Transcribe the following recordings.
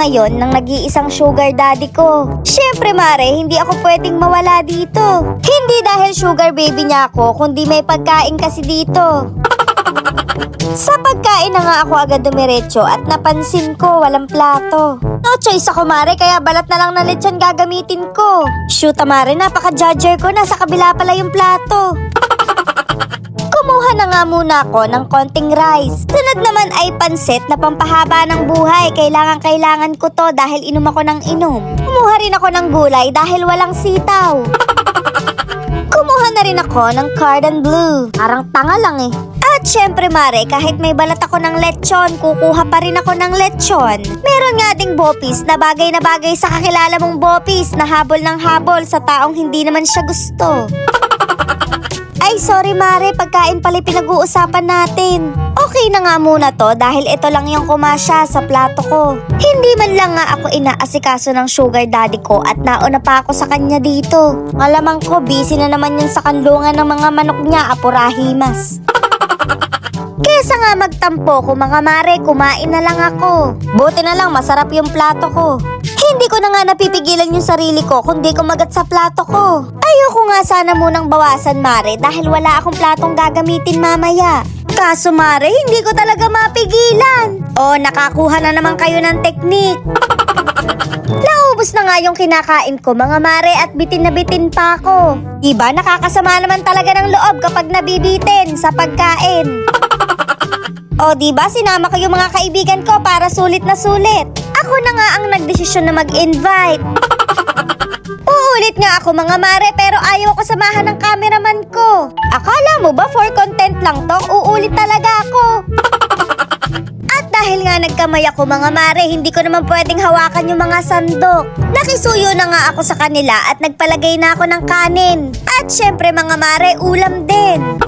ngayon ng nag-iisang sugar daddy ko. Siyempre mare, hindi ako pwedeng mawala dito. Hindi dahil sugar baby niya ako, kundi may pagkain kasi dito. Sa pagkain na nga ako agad dumiretso at napansin ko walang plato. No choice ako mare kaya balat na lang na lechon gagamitin ko. Shoot mare napaka-judger ko na sa kabila pala yung plato. Kumuha na nga muna ako ng konting rice. Sunod naman ay pansit na pampahaba ng buhay. Kailangan kailangan ko to dahil inom ako ng inom. Kumuha rin ako ng gulay dahil walang sitaw. Kumuha na rin ako ng cardon blue. Parang tanga lang eh. At syempre mare, kahit may balat ako ng lechon, kukuha pa rin ako ng lechon. Meron nga ding bopis na bagay na bagay sa kakilala mong bopis na habol ng habol sa taong hindi naman siya gusto. Ay, sorry Mare, pagkain pala pinag-uusapan natin. Okay na nga muna to dahil ito lang yung kumasya sa plato ko. Hindi man lang nga ako inaasikaso ng sugar daddy ko at nauna pa ako sa kanya dito. Malamang ko, busy na naman yun sa kanlungan ng mga manok niya, apurahimas. Kesa nga magtampo ko mga mare, kumain na lang ako. Buti na lang masarap yung plato ko. Hindi ko na nga napipigilan yung sarili ko kundi kumagat sa plato ko. Ayoko nga sana munang bawasan mare dahil wala akong platong gagamitin mamaya. Kaso mare, hindi ko talaga mapigilan. O nakakuha na naman kayo ng teknik. Naubos na nga yung kinakain ko mga mare at bitin na bitin pa ako. Iba nakakasama naman talaga ng loob kapag nabibitin sa pagkain. O di ba sinama ko yung mga kaibigan ko para sulit na sulit. Ako na nga ang nagdesisyon na mag-invite. Uulit nga ako mga mare pero ayaw ko samahan ng cameraman ko. Akala mo ba for content lang to? Uulit talaga ako. At dahil nga nagkamay ako mga mare, hindi ko naman pwedeng hawakan yung mga sandok. Nakisuyo na nga ako sa kanila at nagpalagay na ako ng kanin. At syempre mga mare, ulam din.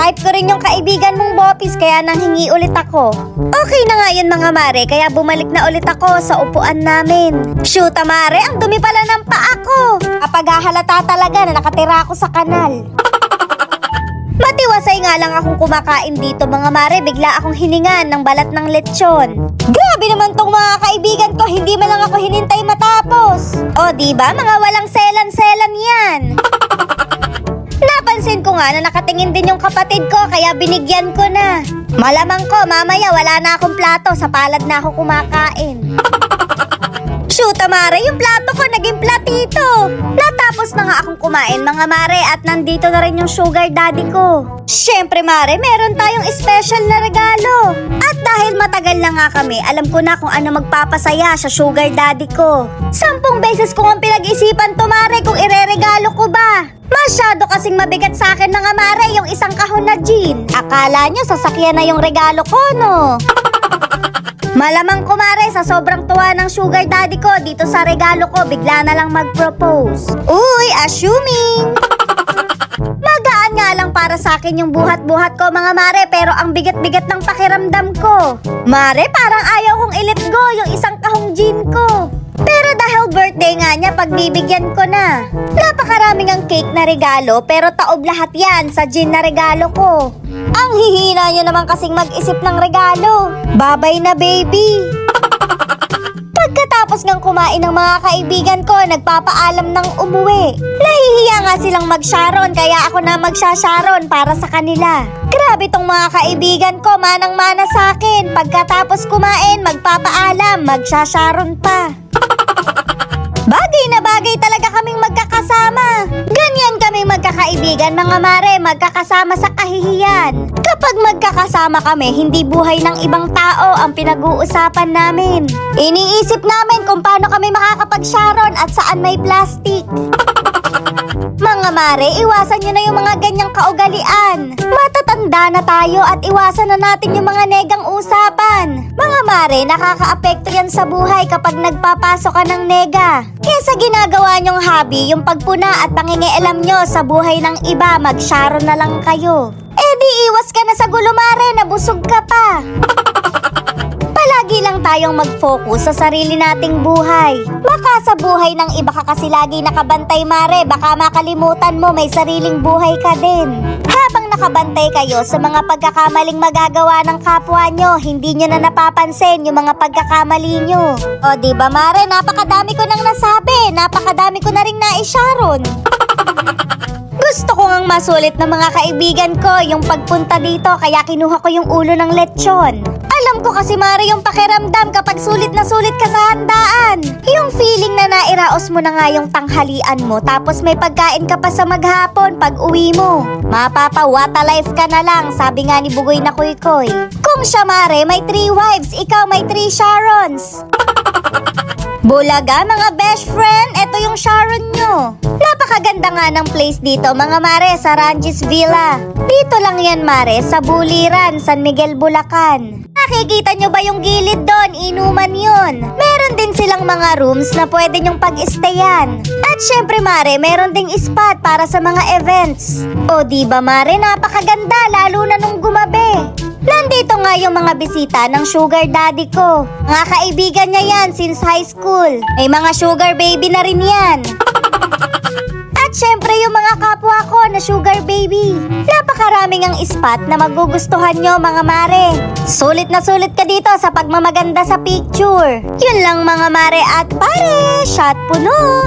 Type ko rin yung kaibigan mong bopis kaya nanghingi ulit ako. Okay na nga yun mga mare kaya bumalik na ulit ako sa upuan namin. Shoot mare, ang dumi pala ng paa ko. Kapag hahalata talaga na nakatira ako sa kanal. Matiwasay nga lang akong kumakain dito mga mare, bigla akong hiningan ng balat ng lechon. Grabe naman tong mga kaibigan ko, hindi man lang ako hinintay matapos. O ba mga walang selan-selan yan. Napansin ko nga na nakatingin din yung kapatid ko kaya binigyan ko na. Malamang ko mamaya wala na akong plato sa palad na ako kumakain. Shoot, mare, yung plato ko naging platito. Natapos na nga akong kumain mga mare at nandito na rin yung sugar daddy ko. Siyempre mare, meron tayong special na regalo. At dahil matagal na nga kami, alam ko na kung ano magpapasaya sa sugar daddy ko. Sampung beses ko ang pinag-isipan to mare kung ireregalo ko ba. Masyado kasing mabigat sa akin mga mare yung isang kahon na gin. Akala nyo sasakyan na yung regalo ko no? Malamang kumare sa sobrang tuwa ng sugar daddy ko dito sa regalo ko bigla na lang mag-propose. Uy, assuming! Magaan nga lang para sa akin yung buhat-buhat ko mga mare pero ang bigat-bigat ng pakiramdam ko. Mare, parang ayaw kong i-let go yung isang birthday nga niya, pagbibigyan ko na. Napakaraming ang cake na regalo pero taob lahat yan sa gin na regalo ko. Ang hihina niya naman kasing mag-isip ng regalo. Babay na baby. Pagkatapos ngang kumain ng mga kaibigan ko, nagpapaalam ng umuwi. Nahihiya nga silang mag-sharon kaya ako na magsasharon para sa kanila. Grabe tong mga kaibigan ko, manang-mana sa akin. Pagkatapos kumain, magpapaalam, magsasharon pa. Na bagay talaga kaming magkakasama. Magkakaibigan, mga mare, magkakasama sa kahihiyan. Kapag magkakasama kami, hindi buhay ng ibang tao ang pinag-uusapan namin. Iniisip namin kung paano kami makakapag-sharon at saan may plastic. Mga mare, iwasan nyo na yung mga ganyang kaugalian. Matatanda na tayo at iwasan na natin yung mga negang usapan. Mga mare, nakakaapekto yan sa buhay kapag nagpapasok ka ng nega. Kaya sa ginagawa nyong hobby, yung pagpuna at pangingialam nyo sa buhay ng iba, mag-sharon na lang kayo. Eh di iwas ka na sa gulo mare, nabusog ka pa. Palagi lang tayong mag-focus sa sarili nating buhay. Baka sa buhay ng iba ka kasi lagi nakabantay mare, baka makalimutan mo may sariling buhay ka din. Habang nakabantay kayo sa mga pagkakamaling magagawa ng kapwa nyo. Hindi nyo na napapansin yung mga pagkakamali nyo. O ba Mare, napakadami ko nang nasabi. Napakadami ko na rin naisharon. Ngang masulit ng mga kaibigan ko yung pagpunta dito kaya kinuha ko yung ulo ng lechon. Alam ko kasi Mare yung pakiramdam kapag sulit na sulit ka sa handaan. Yung feeling na nairaos mo na nga yung tanghalian mo tapos may pagkain ka pa sa maghapon pag uwi mo. Mapapawata life ka na lang, sabi nga ni Bugoy na Kuy-Kuy. Kung siya Mare may three wives, ikaw may three Sharons. Bulaga mga best friend, ito yung Sharon nyo. Napakaganda nga ng place dito mga mare sa Ranjis Villa. Dito lang yan mare sa Buliran, San Miguel, Bulacan. Nakikita nyo ba yung gilid doon? Inuman yun. Meron din silang mga rooms na pwede nyong pag-stayan. At syempre mare, meron ding spot para sa mga events. O di ba mare, napakaganda lalo na nung gumabi. Nandito nga yung mga bisita ng sugar daddy ko. Mga kaibigan niya yan since high school. May mga sugar baby na rin yan. At syempre yung mga kapwa ko na sugar baby. Napakaraming ang spot na magugustuhan nyo mga mare. Sulit na sulit ka dito sa pagmamaganda sa picture. Yun lang mga mare at pare, shot puno.